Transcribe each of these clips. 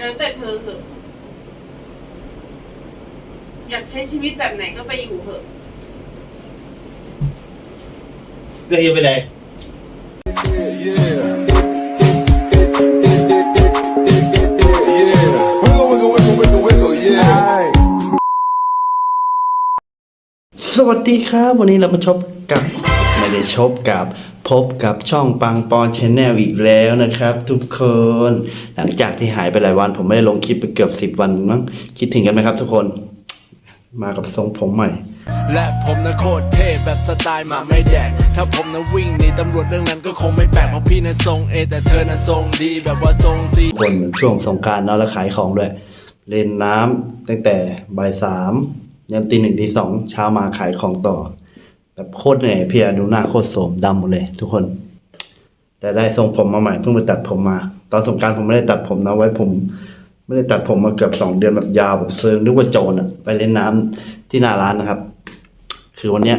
แล้วแต่เธอเถอะ อยากใช้ชีวิตแบบไหนก็ไปอยู่เถอะเรียกไปเลย สวัสดีครับ วันนี้เรามาชบกับ ไม่ได้ชบกับ พบกับช่องปังปอนชแนลอีกแล้วนะครับ ทุกคน หลังจากที่หายไปหลายวัน ผมไม่ได้ลงคลิปไปเกือบสิบ10วันมั้งคิดถึงกันไหมครับทุกคน มากับทรงผมใหม่ และผมนะโคตรเท่แบบสไตล์หมาไม่แดก ถ้าผมนะวิ่งหนีตำรวจเรื่องนั้นก็คงไม่แปลกเพราะพี่นะทรงเอแต่เธอนะทรงดีแบบว่าทรงซีคนเหมือนช่วงสงกรารเนาะแล้วขายของด้วย เล่นน้ำตั้งแต่บ่ายสามยันตีหนึ่งตีสองเช้ามาขายของต่อ แบบโคตรเหนื่อยเพียดูหน้าโคตรโสมดำหมดเลย ทุกคน แต่ได้ทรงผมมาใหม่เพิ่งไปตัดผมมา ตอนสงการผมไม่ได้ตัดผมนะไว้ผม ไม่ได้ตัดผมมาเกือบสองเดือนแบบยาวแบบเซิงนึกว่าโจรอะไปเล่นน้ำที่หน้าร้านนะครับ คือวันเนี้ย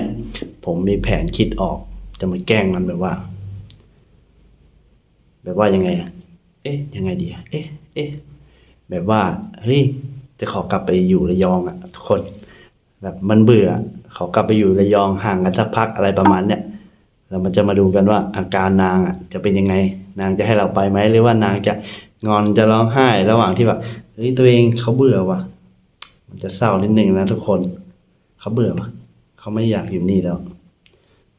ผมมีแผนคิดออก จะมาแกล้งมันแบบว่า แบบว่ายังไงอะเอ๊ะยังไงดีอะเอ๊ะเอ๊ะแบบว่าเฮ้ยจะขอกลับไปอยู่ระยองอะทุกคน แบบมันเบื่อ ขอกลับไปอยู่ระยองห่างกันสักพักอะไรประมาณเนี้ยเรามันจะมาดูกันว่าอาการนางอะจะเป็นยังไง นางจะให้เราไปไหมหรือว่านางจะงอนจะร้องไห้ระหว่างที่แบบเฮ้ยตัวเองเขาเบื่อว่ะ มันจะเศร้านิดนึงนะทุกคน เขาเบื่อว่ะเขาไม่อยากอยู่นี่แล้ว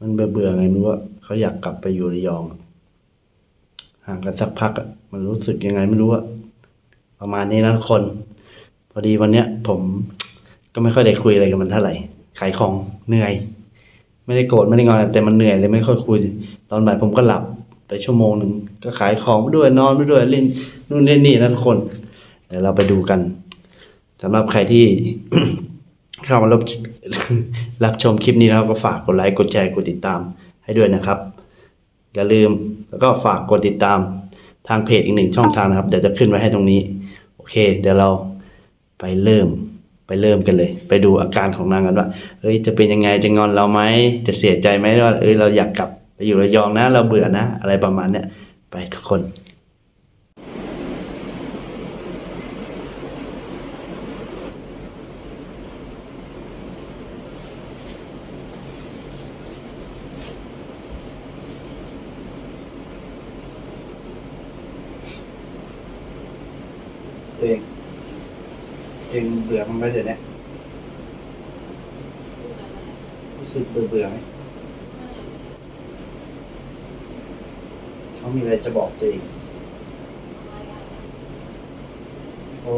มันเบื่อเบื่อไงไม่รู้ว่าเขาอยากกลับไปอยู่ระยอง ห่างกันสักพักอะมันรู้สึกยังไงไม่รู้อะประมาณนี้นะทุกคน พอดีวันเนี้ยผมก็ไม่ค่อยได้คุยอะไรกับมันเท่าไหร่ ขายของเหนื่อย ไม่ได้โกรธไม่ได้งอนแต่มันเหนื่อยเลยไม่ค่อยคุย ตอนบ่ายผมก็หลับไปชั่วโมงหนึ่งก็ขายของไปด้วยนอนไปด้วยเล่นนู่นเล่นนี่นะทุกคนเดี๋ยวเราไปดูกันสำหรับใครที่เข้ามารับรับชมคลิปนี้แล้วก็ฝากกดไลค์กดแชร์กดติดตามให้ด้วยนะครับ อย่าลืมแล้วก็ฝากกดติดตามทางเพจอีกหนึ่งช่องทางนะครับ เดี๋ยวจะขึ้นไว้ให้ตรงนี้ โอเค เดี๋ยวเราไปเริ่ม เริ่มกันเลย ไปดูอาการของนางกันว่าเฮ้ยจะเป็นยังไงจะงอนเราไหมจะเสียใจไหมว่าเอ้ยเราอยากกลับไปอยู่ระยองนะเราเบื่อนะ อะไรประมาณเนี้ยไปทุกคนเอง เองเบื่อมันไหมเดี๋ยวนี้รู้สึกเบื่อเบื่อไหมเขามีอะไรจะบอกตัวเองเขา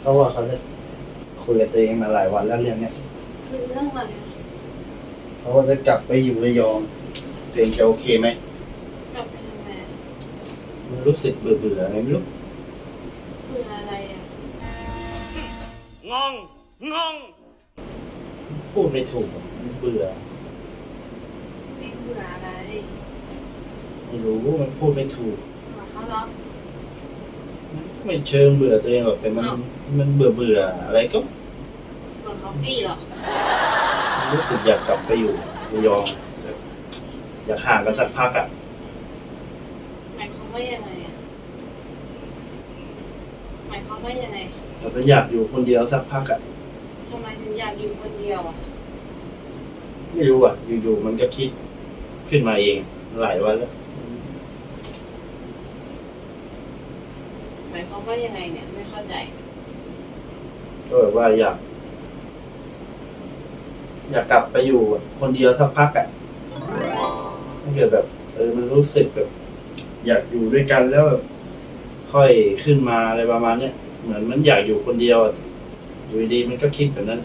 เขาว่าเขาจะคุยกับตัวเองมาหลายวันแล้วเรื่องเนี้ยคือเรื่องอะไรอะเขาว่าจะกลับไปอยู่ระยองตัวเองจะโอเคไหม กลับไปทำไมอะ มันรู้สึกเบื่อเบื่อไงไม่รู้เบื่ออะไรอะงงงงพูดไม่ถูกอะมันเบื่อไม่เบื่ออะไรไม่รู้มันพูดไม่ถูกหมาเขาเหรอไม่เชิงเบื่อตัวเองหรอกแต่มันอ้าวมันเบื่อเบื่ออะไรก็เหมือนคอฟฟี่เหรอรู้สึกอยากกลับไปอยู่ระยองแบบอยากห่างกันสักพักอะหมายค วามว่ายังไงอะหมายความว่ายังไงแต่ก็อยากอยู่คนเดียวสักพักอะทำไมถึงอยากอยู่คนเดียวอะไม่รู้อะอยู่ๆมันก็คิดขึ้นมาเอง หลายวันแล้วหมายความว่ายังไงเนี่ย ไม่เข้าใจ ก็แบบว่าอยาก อยากกลับไปอยู่คนเดียวสักพักอะถ้าเกิดแบบ เออมันรู้สึกแบบ อยากอยู่ด้วยกันแล้วแบบค่อยขึ้นมาอะไรประมาณเนี้ยเหมือนมันอยากอยู่คนเดียวอะอยู่ดีๆมันก็คิดแบบนั้น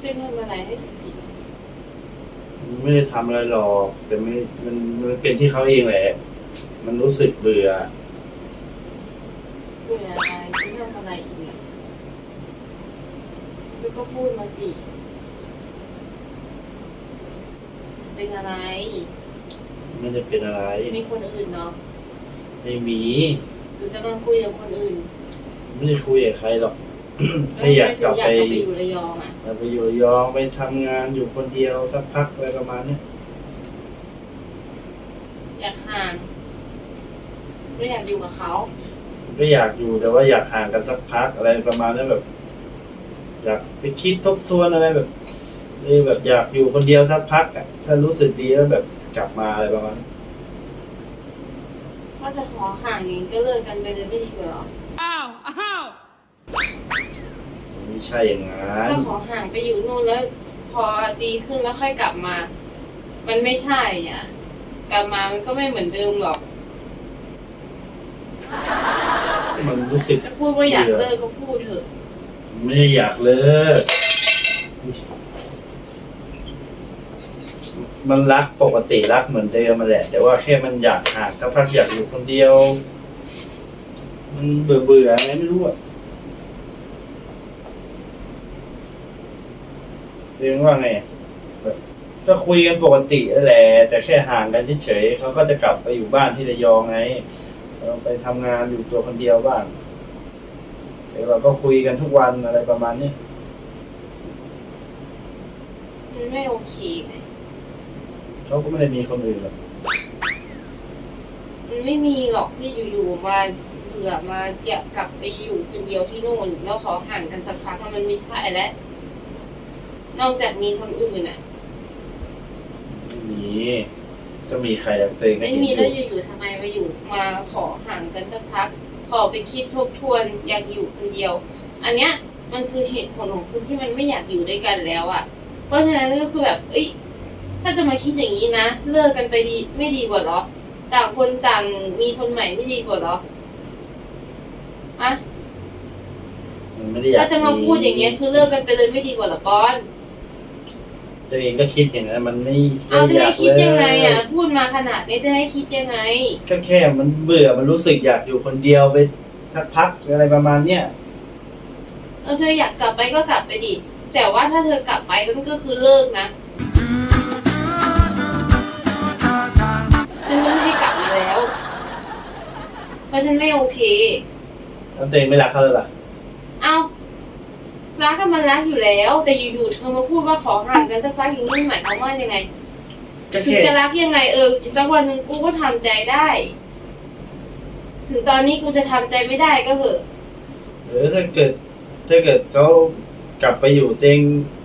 ช่วยทำอะไรให้ถึงกินมันไม่ได้ทำอะไรหรอก แต่ไม่มันมันเป็นที่เขาเองแหละ มันรู้สึกเบื่อ เบื่ออะไรช่วยทำอะไรอีกเนี่ยช่วยก็พูดมาสิ เป็นอะไร ไม่ได้เป็นอะไร มีคนอื่นเนาะไม่มีหรือกำลังคุยกับคนอื่นไม่ได้คุยกับใครหรอกแค่อยากกลับอยากไปกลับไปอยู่ระยองอะอยากไปอยู่ระยองไปทำงานอยู่คนเดียวสักพักอะไรประมาณเนี้ยอยากห่างไม่อยากอยู่กับเขาก็อยากอยู่แต่ว่าอยากห่างกันสักพักอะไรประมาณนั้นแบบ อยากไปคิดทบทวนอะไรแบบเออแบบอยากอยู่คนเดียวสักพักอะถ้ารู้สึกดีแล้วแบบ กลับมาอะไรประมาณนั้นถ้าจะขอห่างอย่างนี้ก็เลิกกันไปเลยไม่ดีกว่าหรอไม่ใช่อย่างนั้น ถ้าขอห่างไปอยู่นู่นแล้ว พอดีขึ้นแล้วค่อยกลับมา มันไม่ใช่อะ กลับมามันก็ไม่เหมือนเดิมหรอกมันรู้สึก จะพูดว่าอยากเลิกก็พูดเถอะ ไม่ได้อยากเลิก มันรักปกติรักเหมือนเดิมมาแหละ แต่ว่าแค่มันอยากห่างสักพักอยากอยู่คนเดียว มันเบื่อเบื่อๆไงไม่รู้อะเรียกว่าไงแบบก็คุยกันปกติแหละ แต่แค่ห่างกันเฉยๆเขาก็จะกลับไปอยู่บ้านที่ระยองไงไปทำงานอยู่ตัวคนเดียวบ้างแต่เราก็คุยกันทุกวันอะไรประมาณนี้มันไม่โอเคไง เขาก็ไม่ได้มีคนอื่นหรอกมันไม่มีหรอกที่อยู่ๆมาเบื่อมาอยากกลับไปอยู่คนเดียวที่นู่นแล้วขอห่างกันสักพักมันไม่ใช่แล้วนอกจากมีคนอื่นอะไม่มีก็มีใครแล้วตัวเองก็ไม่เห็นมีอแล้วยู่อยู่ๆทำไมมาอยู่มาขอห่างกันสักพัก พอไปคิดทบทวนอยากอยู่คนเดียว อันเนี้ยมันคือเหตุผลของคุณที่มันไม่อยากอยู่ด้วยกันแล้วอะ่ะ เพราะฉะนั้นก็คือแบบ เอ้ย ถ้าจะมาคิดอย่างนี้นะ เลิกกันไปดีไม่ดีกว่าเหรอ ต่างคนต่างมีคนใหม่ไม่ดีกว่าเหรออะมันไม่ได้อยากถ้าจะมาพูดอย่างเงี้ยคือเลิกกันไปเลยไม่ดีกว่าเหรอปอนตัวเองก็คิดอย่างนั้นมันไม่เอาจะอยาให้กคิดยังไงเลอะ พูดมาขนาดนี้จะให้คิดยังไงก็แค่มันเบื่อมันรู้สึกอยากอยู่คนเดียวไปสักพักอะไรประมาณเนี้ยเออเธออยากกลับไปก็กลับไปดิแต่ว่าถ้าเธอกลับไปนั่นก็คือเลิกนะ เพราะฉันไม่โอเค แล้วตัวเองไม่รักเขาเลยล่ะ เอารักกันมันรักอยู่แล้ว แต่อยู่ๆเธอมาพูดว่าขอห่างกันสักพักอย่างนี้หมายความว่ายังไงก็ถึงแค่จะรักยังไงเออสักวันหนึ่งกูก็ทำใจได้ ถึงตอนนี้กูจะทำใจไม่ได้ก็เหอะเออถ้าเกิด ถ้าเกิดเขากลับไปอยู่เตวเอง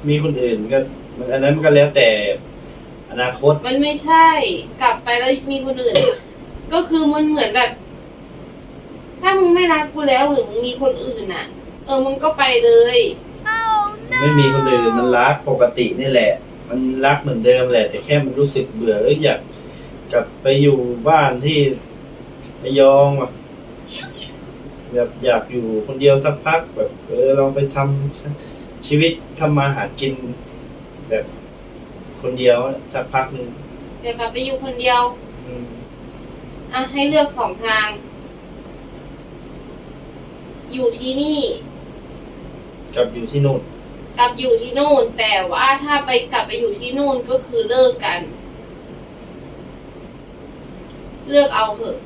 มีคนอื่นก็มันอันนั้นมันก็แล้วแต่อนาคต มันไม่ใช่ กลับไปแล้วมีคนอื่น ก็คือมันเหมือนแบบ ถ้ามึงไม่รักกูแล้วหรือมึงมีคนอื่นอะ เออมึงก็ไปเลยมันไม่มีคนอื่นมันรักปกตินี่แหละ มันรักเหมือนเดิมแหละ แต่แค่มันรู้สึกเบื่อเอ้ยอยากกลับไปอยู่บ้านที่ระยองว่ะแบบอยากอยู่คนเดียวสักพักแบบเออลองไปทำชีวิตทำมาหากิน แบบคนเดียวสักพักหนึ่งเดี๋ยวกลับไปอยู่คนเดียว อืมอะให้เลือกสองทาง อยู่ที่นี่กลับอยู่ที่นู่นกับอยู่ที่นู่น แต่ว่าถ้าไปกลับไปอยู่ที่นู่นก็คือเลิกกัน เลือกเอาเถอะ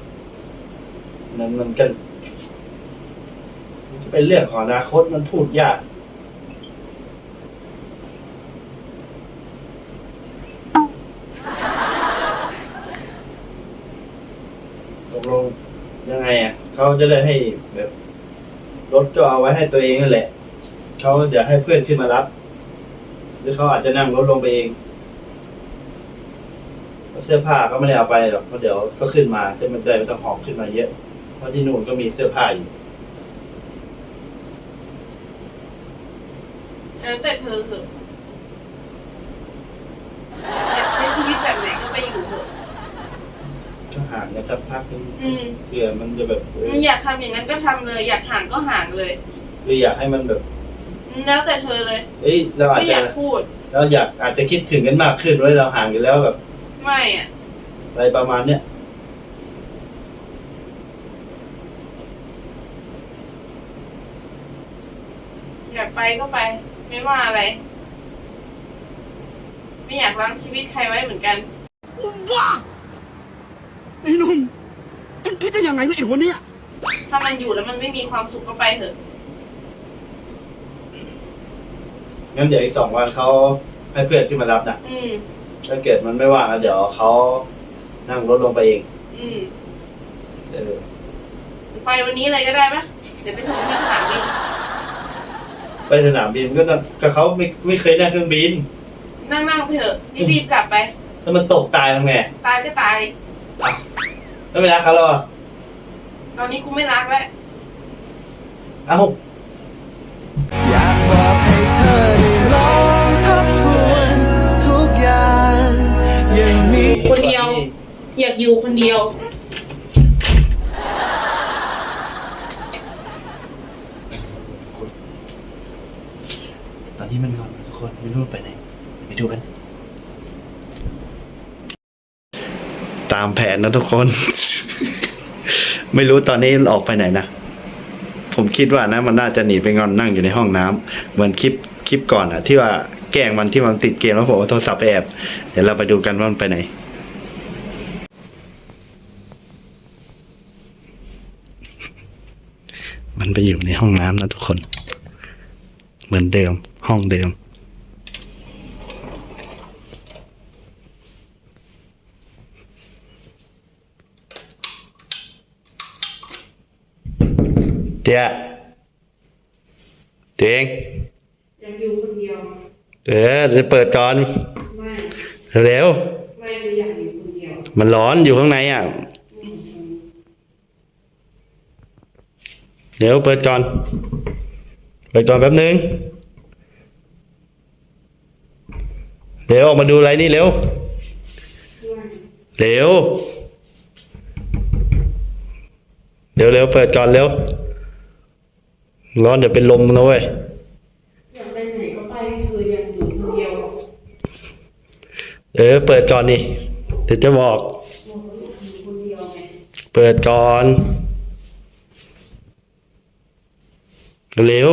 นั้นมันก็มันก็เป็นเรื่องของอนาคตมันพูดยาก ตกลงยังไงอะ เขาจะได้ให้แบบร ถก็เอาไว้ให้ตัวเองนั่นแหละ เขาเดี๋ยวให้เพื่อนขึ้นมารับ หรือเขาอาจจะนั่งรถลงไปเอง เสื้อผ้าก็ไม่ได้เอาไปหรอกเพราะเดี๋ยวก็ขึ้นมาจะมันได้ไม่ต้องหอบขึ้นมาเยอะ เพราะที่นู่นก็มีเสื้อผ้าอยู่แล้วแต่เธอเถอะอยากใช้ชีวิตแบบไหนก็ไปอยู่ ห่างกันสักพักนึงอืมเพื่อมันจะแบบเออมึงอยากทำอย่างนั้นก็ทำเลย อยากห่างก็ห่างเลยคืออยากให้มันแบบ อืมแล้วแต่เธอเลย เอ้ยเราอาจไม่อจะยากพูด เราอยากอาจจะคิดถึงกันมากขึ้นไว้เราห่างกันแล้วแบบไม่อะอะไรประมาณเนี้ยอยากไปก็ไป ไม่ว่าอะไร ไม่อยากล้างชีวิตใครไว้เหมือนกันว้า ไอ้หนุ่มเอ็งคิดได้ยังไงวะไอ้หัวเนี้ยถ้ามันอยู่แล้วมันไม่มีความสุขก็ไปเถอะ งั้นเดี๋ยวอีกสองวันเขาให้เพื่อนขึ้นมารับนะอืม ถ้าเกิดมันไม่ว่างแล้วเดี๋ยวเขานั่งรถลงไปเองอืม เออไปวันนี้เลยก็ได้ปะเดี๋ยวไปส่งที่สนามบินไปสนามบินก็ต้องกับเขาไม่ไม่เคยนั่งเครื่องบิน นั่งนั่งไปเถอะรีบๆกลับไป ถ้ามันตกตายทำไงตายก็ตาย แล้วไม่รักเขาหรอตอนนี้กูไม่รักแล้ว เอ้า อยากบอกให้เธอได้ลองทบทวนทุกอย่างยังมี คนเดียว อยากอยู่คนเดียว ตอนนี้มันงอนทุกคนไม่รู้ไปไหนไปดูกันามแผนนะทุกคน ไม่รู้ตอนนี้ออกไปไหนนะ ผมคิดว่านะ มันน่าจะหนีไปงอนนั่งอยู่ในห้องน้ำเหมือนคลิปคลิปก่อนอะที่ว่าแกล้งมันที่มันติดเกมแล้วผมเอาโทรศัพท์ไปแอบเดี๋ยวเราไปดูกันว่ามันไปไหนมันไปอยู่ในห้องน้ำนะทุกคน เหมือนเดิมห้องเดิม เจ๊เตียงอยากอยู่คนเดียว เออจะเปิดก่อนไม่เร็วไม่อยากอยู่คนเดียวๆมันร้อนอยู่ข้างในอะเดี๋ยวเปิดก่อน เปิดก่อนแป๊บนึง เร็วออกมาดูอะไรนี่เร็ว เร็ว เร็วเร็วเปิดก่อนเร็ว ร้อนเดี๋ยวเป็นลมนะเว้ยอยากไปไหนก็ไปคืออยากอยู่คนเดียวเออ เปิดก่อนนี่เดี๋ยวจะบอก อยู่คนเดียวไงเปิดก่อน เร็ว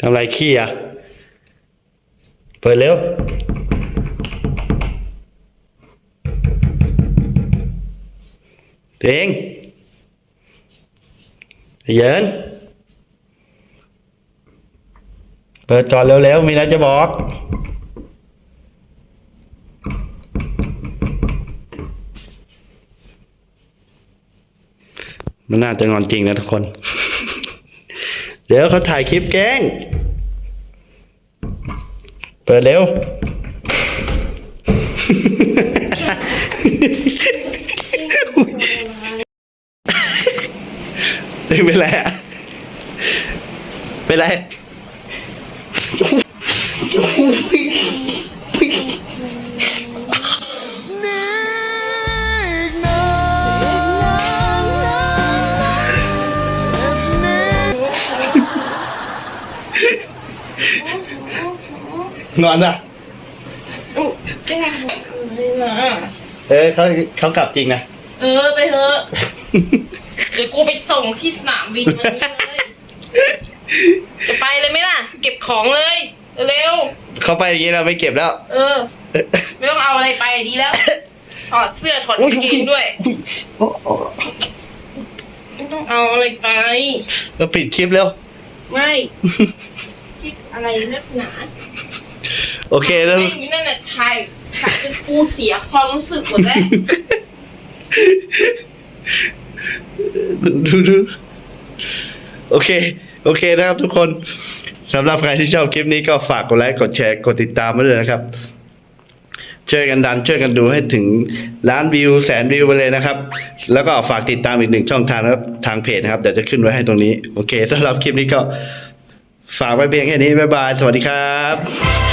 ทำไรขี้อะ เปิดเร็ว ตัวเองเยินเปิดก่อนเร็วๆ มีอะไรจะบอก มันน่าจะงอนจริงนะทุกคน เดี๋ยวเขาถ่ายคลิปแกล้ง เปิดเร็ว เป็นไรอะเป็นไรนอนอะอุ๊ยแกล้งเลยนะเออเขาเขากลับจริงนะ เออ ไปเถอะเดี๋ยวกูไป ส่งที่สนามบินวันนี้เลยจะไปเลยไหมล่ะ เก็บของเลย เร็วเขาไปอย่างนี้เราไม่เก็บแล้ว ๆเออ ไม่ต้องเอาอะไรไปดีแล้วถอดเสื้อถอดกางเกงด้วย โอ้โอ้ไม่ต้องเอาอะไรไป เราปิดคลิปแล้ว ไม่คิดอะไรนักหนาโอเคแล้ว ไม่มีนั่นน่ะถ่ายถ่ายจนกูเสียความรู้สึกหมดแล้วดูดู โอเค โอเคนะครับทุกคนสำหรับใครที่ชอบคลิปนี้ก็ฝากกดไลค์กดแชร์กดติดตามมาด้วยนะครับช่วยกันดันช่วยกันดูให้ถึงล้านวิวแสนวิวไปเลยนะครับ แล้วก็ฝากติดตามอีกหนึ่งช่องทางนะครับทางเพจนะครับเดี๋ยวจะขึ้นไว้ให้ตรงนี้ โอเคสำหรับคลิปนี้ก็ฝากไว้เพียงแค่นี้บ๊ายบาย สวัสดีครับ